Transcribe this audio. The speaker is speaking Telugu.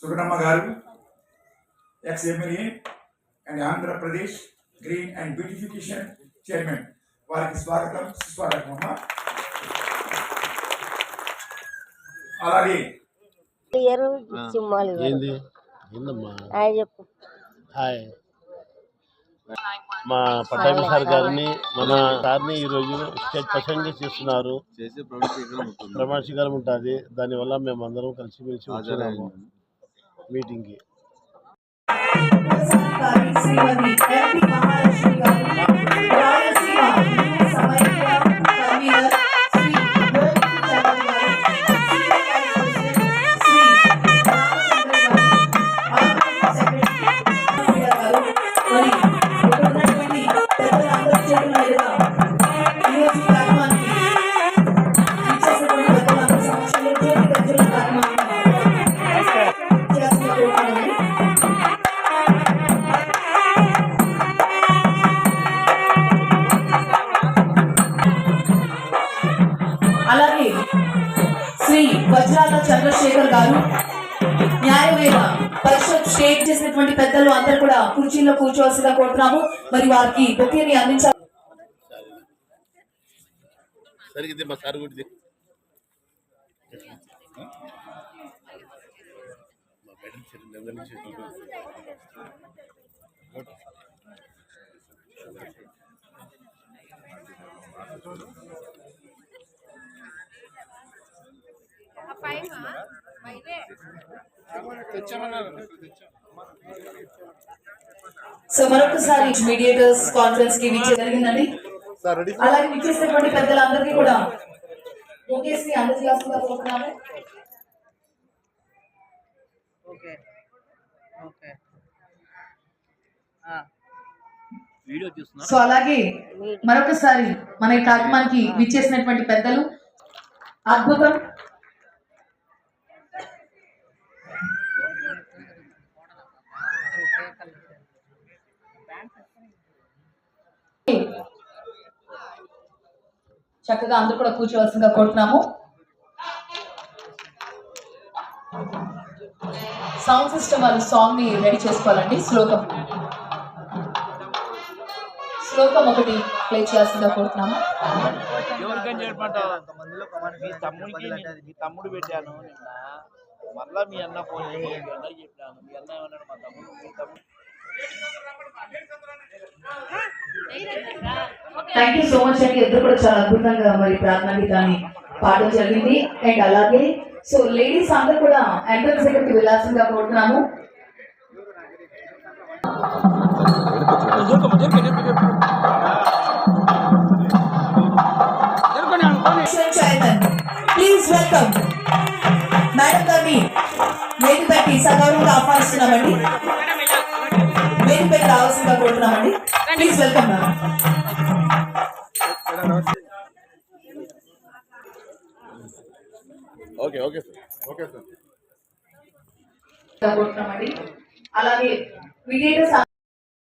Suganamma garu ex MLA and Andhra Pradesh green and beautification chairman. వారికి స్వాగతం సుస్వాగతం అమ్మ. అలాగే మా పట్టాభి సార్ గారిని మన సార్ని ఈరోజు స్టేజ్ ప్రసంగం చేస్తున్నారు. చేసే ప్రమాణ స్వీకారం ఉంటుంది. దానివల్ల మేము అందరం కలిసిమెలిసి వచ్చాము. मीटिंग की అలాగే శ్రీ వజ్రాల చంద్రశేఖర్ గారు న్యాయవేద పరిషత్ షేక్ చేసినటువంటి పెద్దలు అందరు కూడా కుర్చీలో కూర్చోవలసిగా కోరుతున్నాము. మరి వారికి బొకేని అందించాలి. మా సార్ కూడా ఇది. మా మేడం చెల్లి దగ్గర నుంచి సో మరొకసారి మీడియేటర్స్ కాన్ఫరెన్స్కి విచ్చే జరిగిందండి అలాగే విచ్చేసినటువంటి పెద్దలందరికీ కూడా బొకేస్ని అందజేయాల్సిందిగా కోరుతున్నాము ఓకే. ఓకే. సో అలాగే మరొకసారి మన ఈ కార్యక్రమానికి విచ్చేసినటువంటి పెద్దలు అద్భుతం. చక్కగా అందరూ కూడా కూర్చోవలసిందిగా కోరుతున్నాము. సౌండ్ సిస్టమ్ వాళ్ళు సాంగ్ని రెడీ చేసుకోవాలండి. శ్లోకం. శ్లోకం ఒకటి ప్లే చేయాల్సిందిగా కోరుతున్నాము. ఎవరికని చెప్పమంటావు మీ తమ్ముడికి మీ తమ్ముడు పెట్టాను నిన్న. మళ్ళా మీ అన్న ఫోన్ చేసి అన్న చెప్పాను. మీ అన్న ఏమన్నాడు? మా తమ్ముడు మీ తమ్ముడు థ్యాంక్ యూ సో మచ్ అండి ఇద్దరు కూడా చాలా అద్భుతంగా మరి ప్రార్థనకి గీతాన్ని పాడడం జరిగింది. అండ్ అలాగే సో లేడీస్ అందరూ కూడా ఎంట్రన్స్ దగ్గరికి వెళ్ళాల్సిందిగా కోరుతున్నాము. ప్లీజ్ వెల్కమ్ మేడం గారిని వేదికపైకి సగౌరవంగా ఆహ్వానిస్తున్నామండి వేదికపైకి రావాల్సిందిగా కోరుతున్నామండి please welcome madam okay okay sir okay sir కోరుతున్నామండి అలాగే మీడియేటర్స్